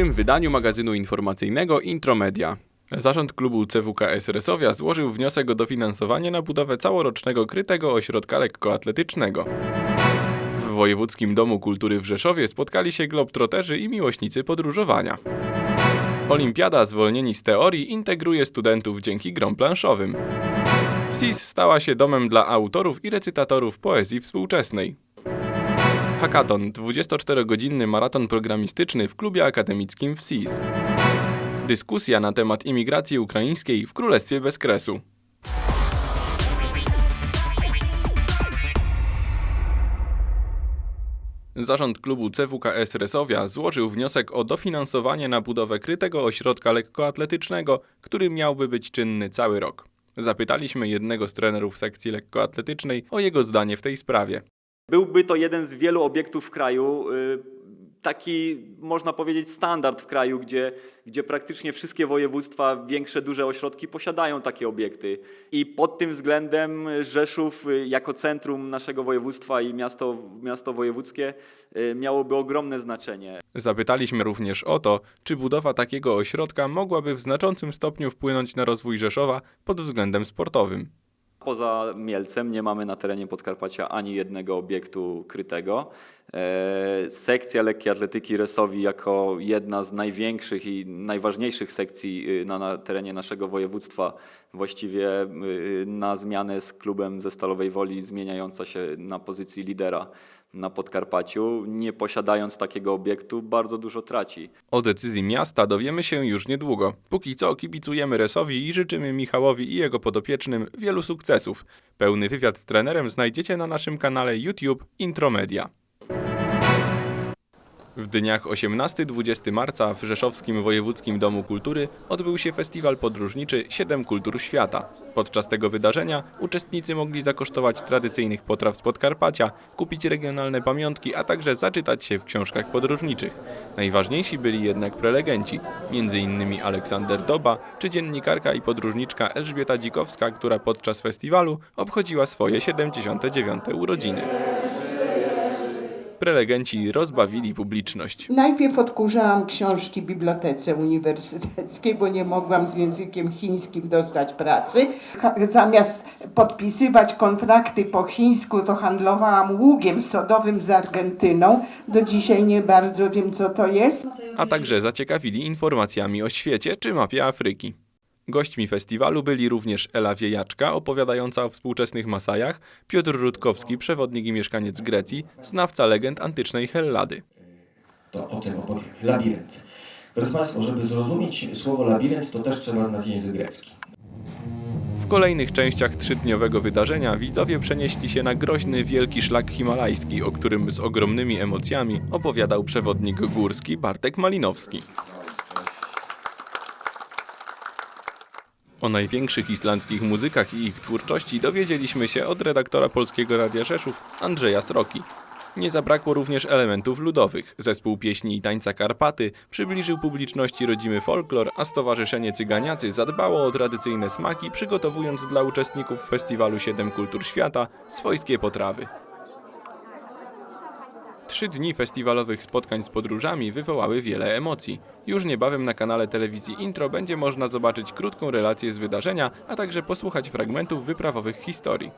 tym wydaniu magazynu informacyjnego Intromedia. Zarząd klubu CWKS Resowia złożył wniosek o dofinansowanie na budowę całorocznego krytego ośrodka lekkoatletycznego. W Wojewódzkim Domu Kultury w Rzeszowie spotkali się globtroterzy i miłośnicy podróżowania. Olimpiada Zwolnieni z teorii integruje studentów dzięki grom planszowym. WSIS stała się domem dla autorów i recytatorów poezji współczesnej. Hackathon 24-godzinny maraton programistyczny w klubie akademickim WSIS. Dyskusja na temat imigracji ukraińskiej w Królestwie Bezkresu. Zarząd klubu CWKS Resowia złożył wniosek o dofinansowanie na budowę krytego ośrodka lekkoatletycznego, który miałby być czynny cały rok. Zapytaliśmy jednego z trenerów sekcji lekkoatletycznej o jego zdanie w tej sprawie. Byłby to jeden z wielu obiektów w kraju, y, taki można powiedzieć standard w kraju, gdzie, gdzie praktycznie wszystkie województwa, większe, duże ośrodki posiadają takie obiekty. I pod tym względem Rzeszów y, jako centrum naszego województwa i miasto, miasto wojewódzkie y, miałoby ogromne znaczenie. Zapytaliśmy również o to, czy budowa takiego ośrodka mogłaby w znaczącym stopniu wpłynąć na rozwój Rzeszowa pod względem sportowym. Poza Mielcem nie mamy na terenie Podkarpacia ani jednego obiektu krytego. E, Sekcja lekkiej atletyki Resowi jako jedna z największych i najważniejszych sekcji y, na, na terenie naszego województwa, właściwie y, na zmianę z klubem ze Stalowej Woli zmieniająca się na pozycji lidera na Podkarpaciu, nie posiadając takiego obiektu, bardzo dużo traci. O decyzji miasta dowiemy się już niedługo. Póki co kibicujemy Resowi i życzymy Michałowi i jego podopiecznym wielu sukcesów. Pełny wywiad z trenerem znajdziecie na naszym kanale YouTube Intromedia. W dniach 18-20 marca w Rzeszowskim Wojewódzkim Domu Kultury odbył się festiwal podróżniczy Siedem Kultur Świata. Podczas tego wydarzenia uczestnicy mogli zakosztować tradycyjnych potraw z Podkarpacia, kupić regionalne pamiątki, a także zaczytać się w książkach podróżniczych. Najważniejsi byli jednak prelegenci, m.in. Aleksander Doba czy dziennikarka i podróżniczka Elżbieta Dzikowska, która podczas festiwalu obchodziła swoje 79. urodziny. Prelegenci rozbawili publiczność. Najpierw odkurzałam książki w bibliotece uniwersyteckiej, bo nie mogłam z językiem chińskim dostać pracy. Zamiast podpisywać kontrakty po chińsku, to handlowałam ługiem sodowym z Argentyną. Do dzisiaj nie bardzo wiem, co to jest. a także zaciekawili informacjami o świecie czy mapie Afryki. Gośćmi festiwalu byli również Ela Wiejaczka, opowiadająca o współczesnych Masajach, Piotr Rutkowski, przewodnik i mieszkaniec Grecji, znawca legend antycznej Hellady. to o tym opowiem. Labirynt. Proszę Państwa, żeby zrozumieć słowo labirynt, to też trzeba znać język grecki. W kolejnych częściach trzydniowego wydarzenia widzowie przenieśli się na groźny wielki szlak himalajski, o którym z ogromnymi emocjami opowiadał przewodnik górski Bartek Malinowski. O największych islandzkich muzykach i ich twórczości dowiedzieliśmy się od redaktora Polskiego Radia Rzeszów Andrzeja Sroki. Nie zabrakło również elementów ludowych. Zespół pieśni i tańca Karpaty przybliżył publiczności rodzimy folklor, a Stowarzyszenie Cyganiacy zadbało o tradycyjne smaki, przygotowując dla uczestników festiwalu Siedem Kultur Świata swojskie potrawy. Trzy dni festiwalowych spotkań z podróżami wywołały wiele emocji. Już niebawem na kanale telewizji Intro będzie można zobaczyć krótką relację z wydarzenia, a także posłuchać fragmentów wyprawowych historii.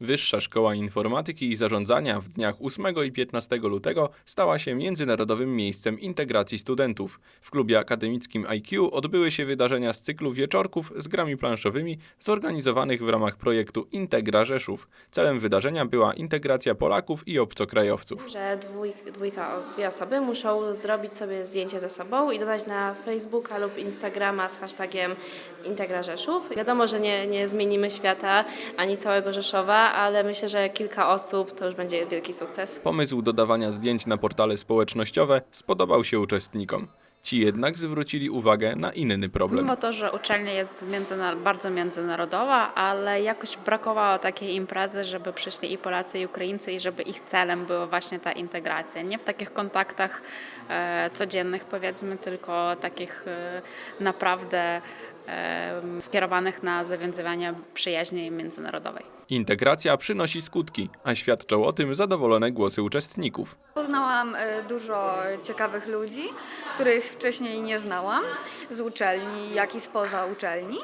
Wyższa Szkoła Informatyki i Zarządzania w dniach 8 i 15 lutego stała się międzynarodowym miejscem integracji studentów. W klubie akademickim IQ odbyły się wydarzenia z cyklu wieczorków z grami planszowymi zorganizowanych w ramach projektu Integra Rzeszów. Celem wydarzenia była integracja Polaków i obcokrajowców. że dwój, dwójka, dwie osoby muszą zrobić sobie zdjęcie ze sobą i dodać na Facebooka lub Instagrama z hashtagiem Integra Rzeszów. Wiadomo, że nie, nie zmienimy świata ani całego Rzeszowa, ale myślę, że kilka osób to już będzie wielki sukces. Pomysł dodawania zdjęć na portale społecznościowe spodobał się uczestnikom. Ci jednak zwrócili uwagę na inny problem. Mimo to, że uczelnia jest międzyna- bardzo międzynarodowa, ale jakoś brakowało takiej imprezy, żeby przyszli i Polacy, i Ukraińcy, i żeby ich celem była właśnie ta integracja. Nie w takich kontaktach e, codziennych, powiedzmy, tylko takich e, naprawdę e, skierowanych na zawiązywanie przyjaźni międzynarodowej. Integracja przynosi skutki, a świadczą o tym zadowolone głosy uczestników. Poznałam e, dużo ciekawych ludzi, których wcześniej nie znałam z uczelni, jak i spoza uczelni.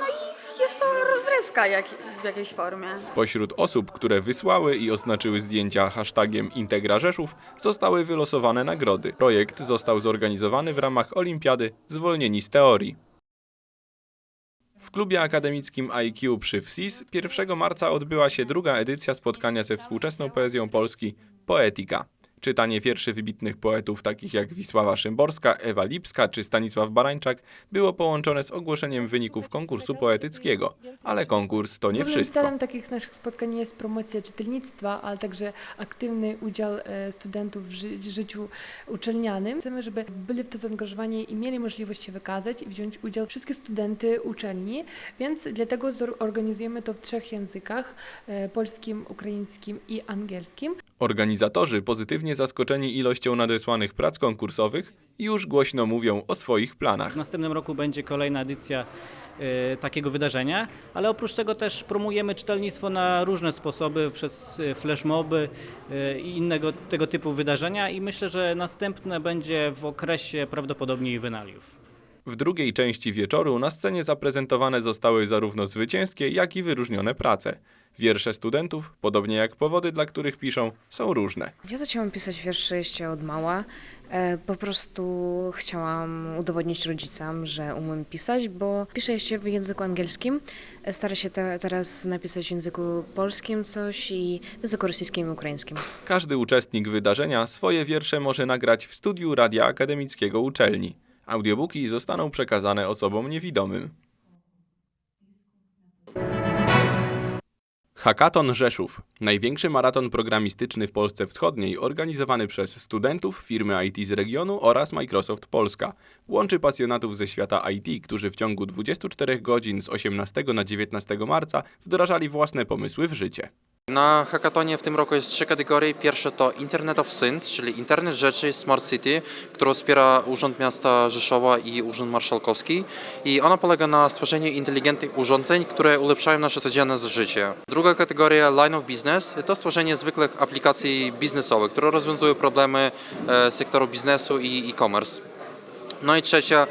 No i jest to rozrywka jak, w jakiejś formie. Spośród osób, które wysłały i oznaczyły zdjęcia hashtagiem Integra Rzeszów, zostały wylosowane nagrody. Projekt został zorganizowany w ramach Olimpiady Zwolnieni z teorii. W klubie akademickim IQ przy WSIS 1 marca odbyła się druga edycja spotkania ze współczesną poezją Polski Poetika. Czytanie wierszy wybitnych poetów takich jak Wisława Szymborska, Ewa Lipska czy Stanisław Barańczak było połączone z ogłoszeniem wyników konkursu poetyckiego. Ale konkurs to nie wszystko. celem takich naszych spotkań jest promocja czytelnictwa, ale także aktywny udział e, studentów w ży- życiu uczelnianym. Chcemy, żeby byli w to zaangażowani i mieli możliwość się wykazać i wziąć udział wszystkie studenty uczelni, więc dlatego zorganizujemy to w trzech językach, e, polskim, ukraińskim i angielskim. Organizatorzy, pozytywnie zaskoczeni ilością nadesłanych prac konkursowych, już głośno mówią o swoich planach. W następnym roku będzie kolejna edycja e, takiego wydarzenia, ale oprócz tego też promujemy czytelnictwo na różne sposoby przez e, flashmoby e, i innego tego typu wydarzenia i myślę, że następne będzie w okresie prawdopodobnie Juvenaliów. W drugiej części wieczoru na scenie zaprezentowane zostały zarówno zwycięskie, jak i wyróżnione prace. Wiersze studentów, podobnie jak powody, dla których piszą, są różne. Ja zaczęłam pisać wiersze jeszcze od mała. E, Po prostu chciałam udowodnić rodzicom, że umiem pisać, bo piszę jeszcze w języku angielskim. E, Starę się te, teraz napisać w języku polskim coś i w języku rosyjskim i ukraińskim. Każdy uczestnik wydarzenia swoje wiersze może nagrać w studiu Radia Akademickiego uczelni. Audiobooki zostaną przekazane osobom niewidomym. Hackathon Rzeszów. Największy maraton programistyczny w Polsce Wschodniej, organizowany przez studentów, firmy IT z regionu oraz Microsoft Polska. Łączy pasjonatów ze świata IT, którzy w ciągu 24 godzin z 18 na 19 marca wdrażali własne pomysły w życie. Na hackatonie w tym roku jest trzy kategorie. Pierwsze to Internet of Things, czyli Internet Rzeczy Smart City, którą wspiera Urząd Miasta Rzeszowa i Urząd Marszałkowski. I ona polega na stworzeniu inteligentnych urządzeń, które ulepszają nasze codzienne życie. Druga kategoria Line of Business to stworzenie zwykłych aplikacji biznesowych, które rozwiązują problemy e, sektoru biznesu i e-commerce. No i trzecia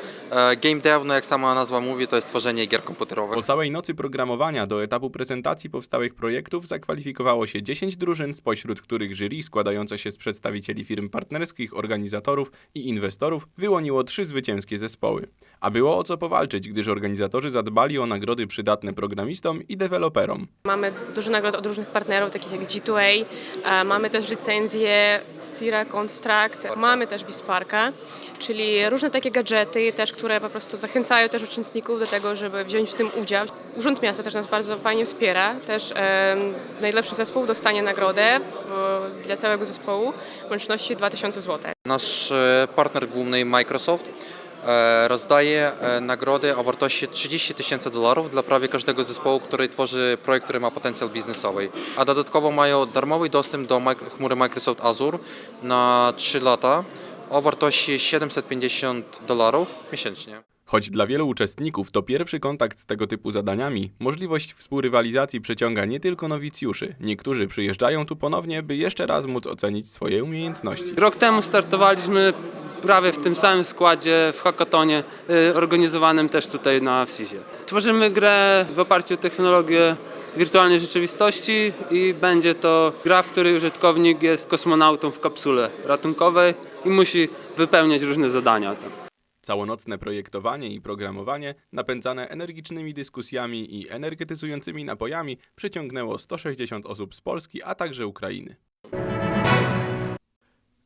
Game Dev, no jak sama nazwa mówi, to jest tworzenie gier komputerowych. Po całej nocy programowania do etapu prezentacji powstałych projektów zakwalifikowało się 10 drużyn, spośród których jury składające się z przedstawicieli firm partnerskich, organizatorów i inwestorów wyłoniło trzy zwycięskie zespoły. A było o co powalczyć, gdyż organizatorzy zadbali o nagrody przydatne programistom i deweloperom. Mamy dużo nagród od różnych partnerów, takich jak G2A, e, mamy też licencję Sierra Construct, mamy też Bisparka, czyli różne takie gadżety też, które po prostu zachęcają też uczestników do tego, żeby wziąć w tym udział. Urząd Miasta też nas bardzo fajnie wspiera, też e, najlepszy zespół dostanie nagrodę w, dla całego zespołu w łączności 2000 zł. Nasz e, partner główny Microsoft e, rozdaje e, nagrody o wartości 30 tysięcy dolarów dla prawie każdego zespołu, który tworzy projekt, który ma potencjał biznesowy. A dodatkowo mają darmowy dostęp do chmury Microsoft Azure na 3 lata o wartości 750 dolarów miesięcznie. Choć dla wielu uczestników to pierwszy kontakt z tego typu zadaniami, możliwość współrywalizacji przyciąga nie tylko nowicjuszy. Niektórzy przyjeżdżają tu ponownie, by jeszcze raz móc ocenić swoje umiejętności. Rok temu startowaliśmy prawie w tym samym składzie w hackatonie y, organizowanym też tutaj na WSIS-ie. Tworzymy grę w oparciu o technologię wirtualnej rzeczywistości i będzie to gra, w której użytkownik jest kosmonautą w kapsule ratunkowej i musi wypełniać różne zadania tam. Całonocne projektowanie i programowanie, napędzane energicznymi dyskusjami i energetyzującymi napojami, przyciągnęło 160 osób z Polski, a także Ukrainy.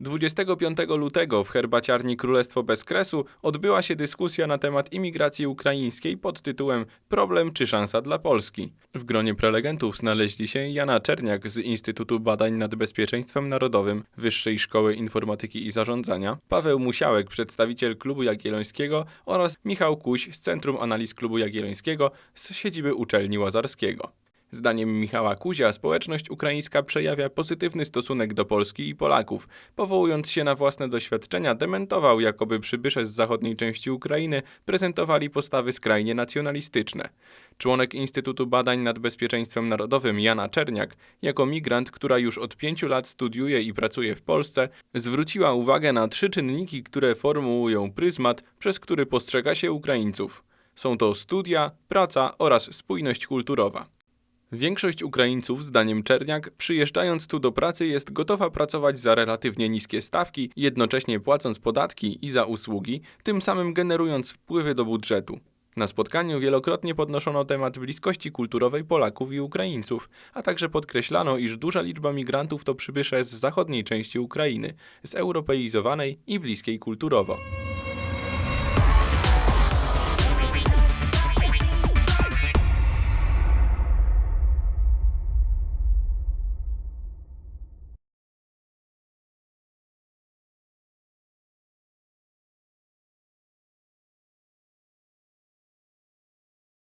25 lutego w herbaciarni Królestwo Bez Kresu odbyła się dyskusja na temat imigracji ukraińskiej pod tytułem Problem czy szansa dla Polski. W gronie prelegentów znaleźli się Jana Czerniak z Instytutu Badań nad Bezpieczeństwem Narodowym Wyższej Szkoły Informatyki i Zarządzania, Paweł Musiałek, przedstawiciel Klubu Jagiellońskiego oraz Michał Kuś z Centrum Analiz Klubu Jagiellońskiego z siedziby Uczelni Łazarskiego. Zdaniem Michała Kuzia społeczność ukraińska przejawia pozytywny stosunek do Polski i Polaków. Powołując się na własne doświadczenia, dementował, jakoby przybysze z zachodniej części Ukrainy prezentowali postawy skrajnie nacjonalistyczne. Członek Instytutu Badań nad Bezpieczeństwem Narodowym Jana Czerniak, jako migrant, która już od pięciu lat studiuje i pracuje w Polsce, zwróciła uwagę na trzy czynniki, które formułują pryzmat, przez który postrzega się Ukraińców. Są to studia, praca oraz spójność kulturowa. Większość Ukraińców, zdaniem Czerniak, przyjeżdżając tu do pracy jest gotowa pracować za relatywnie niskie stawki, jednocześnie płacąc podatki i za usługi, tym samym generując wpływy do budżetu. Na spotkaniu wielokrotnie podnoszono temat bliskości kulturowej Polaków i Ukraińców, a także podkreślano, iż duża liczba migrantów to przybysze z zachodniej części Ukrainy, zeuropeizowanej i bliskiej kulturowo.